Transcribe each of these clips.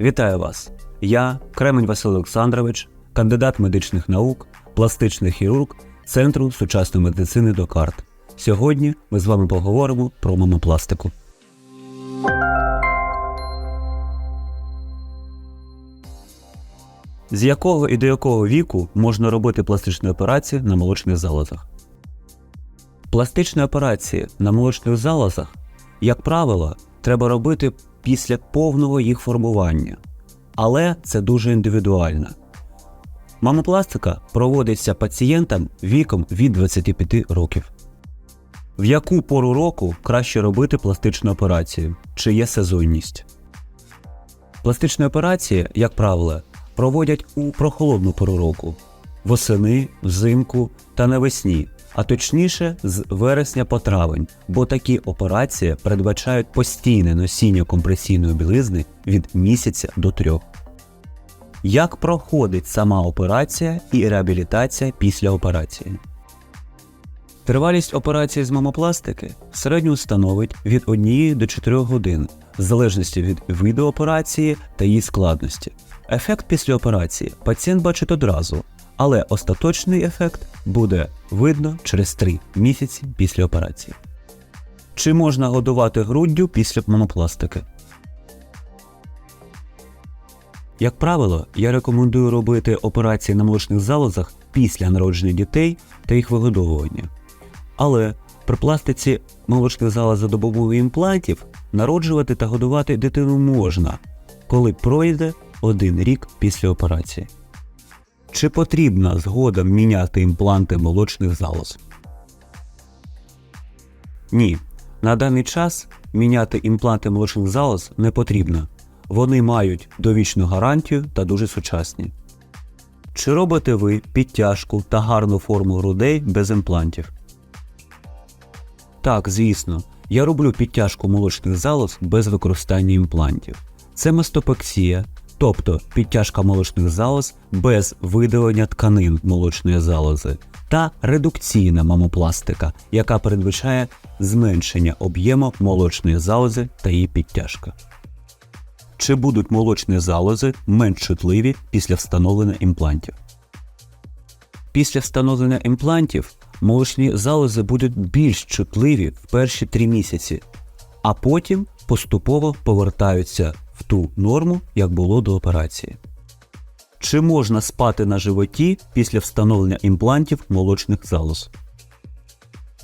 Вітаю вас! Я Кремень Василь Олександрович, кандидат медичних наук, пластичний хірург Центру сучасної медицини Докарт. Сьогодні ми з вами поговоримо про мамопластику. З якого і до якого віку можна робити пластичні операції на молочних залозах? Пластичні операції на молочних залозах, як правило, треба робити після повного їх формування. Але це дуже індивідуально. Мамопластика проводиться пацієнтам віком від 25 років. В яку пору року краще робити пластичну операцію? Чи є сезонність? Пластичні операції, як правило, проводять у прохолодну пору року восени, взимку та навесні, а точніше з вересня по травень, бо такі операції передбачають постійне носіння компресійної білизни від місяця до трьох. Як проходить сама операція і реабілітація після операції? Тривалість операції з мамопластики в середньому становить від 1 до 4 годин, в залежності від виду операції та її складності. Ефект після операції пацієнт бачить одразу, але остаточний ефект буде видно через 3 місяці після операції. Чи можна годувати груддю після мамопластики? Як правило, я рекомендую робити операції на молочних залозах після народження дітей та їх вигодовування. Але при пластиці молочних залоз за добових імплантів народжувати та годувати дитину можна, коли пройде один рік після операції. Чи потрібна згодом міняти імпланти молочних залоз? Ні. На даний час міняти імпланти молочних залоз не потрібно. Вони мають довічну гарантію та дуже сучасні. Чи робите ви підтяжку та гарну форму грудей без імплантів? Так, звісно, я роблю підтяжку молочних залоз без використання імплантів. Це мастопексія, тобто підтяжка молочних залоз без видалення тканин молочної залози, та редукційна мамопластика, яка передбачає зменшення об'єму молочної залози та її підтяжка. Чи будуть молочні залози менш чутливі після встановлення імплантів? Після встановлення імплантів молочні залози будуть більш чутливі в перші 3 місяці, а потім поступово повертаються в ту норму, як було до операції. Чи можна спати на животі після встановлення імплантів молочних залоз?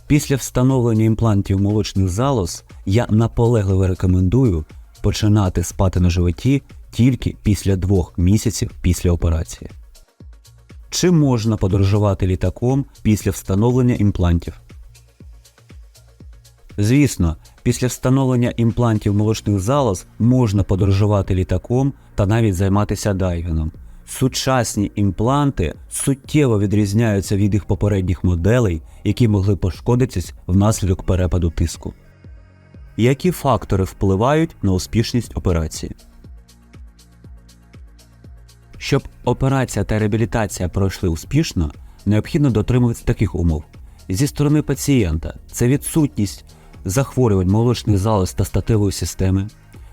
Після встановлення імплантів молочних залоз я наполегливо рекомендую починати спати на животі тільки після двох місяців після операції. Чи можна подорожувати літаком після встановлення імплантів? Звісно, після встановлення імплантів молочних залоз можна подорожувати літаком та навіть займатися дайвінгом. Сучасні імпланти суттєво відрізняються від їх попередніх моделей, які могли пошкодитись внаслідок перепаду тиску. Які фактори впливають на успішність операції? Щоб операція та реабілітація пройшли успішно, необхідно дотримуватися таких умов. Зі сторони пацієнта це відсутність захворювань молочних залоз та статевої системи,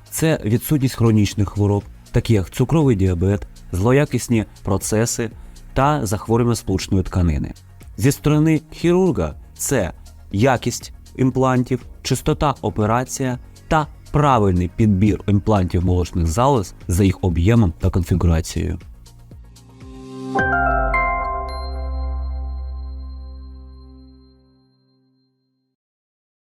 це відсутність хронічних хвороб, такі як цукровий діабет, злоякісні процеси та захворювання сполучної тканини. Зі сторони хірурга це якість імплантів, частота операція та правильний підбір імплантів молочних залоз за їх об'ємом та конфігурацією.